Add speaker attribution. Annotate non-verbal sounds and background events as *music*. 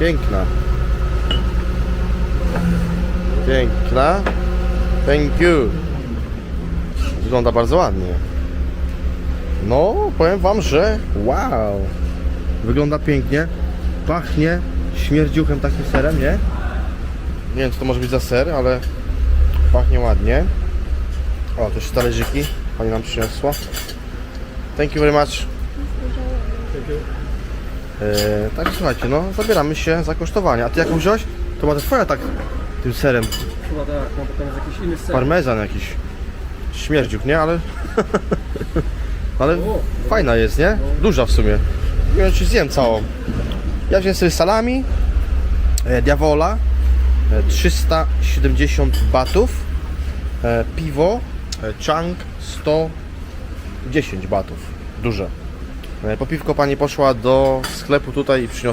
Speaker 1: Piękna. Piękna. Thank you. Wygląda bardzo ładnie. No, powiem wam, że wow. Wygląda pięknie. Pachnie śmierdziuchem takim serem, nie? Nie wiem, co to może być za ser, ale pachnie ładnie. O, też talerzyki pani nam przyniosła. Thank you very much. Eee, także słuchajcie, no zabieramy się za kosztowanie. A ty jaką wziąłeś? To ma twoja tak tym serem.
Speaker 2: Chyba tak, no bo tam jest jakiś inny ser.
Speaker 1: Parmezan jakiś. Śmierdziuk, nie? Ale... *laughs* Ale fajna jest, nie? Duża w sumie. Nie wiem, czy zjem całą. Ja wziąłem sobie salami. E, Diavola. E, 370 batów. E, piwo. E, Chang 110 batów. Duże. E, po piwko pani poszła do sklepu tutaj i przyniosła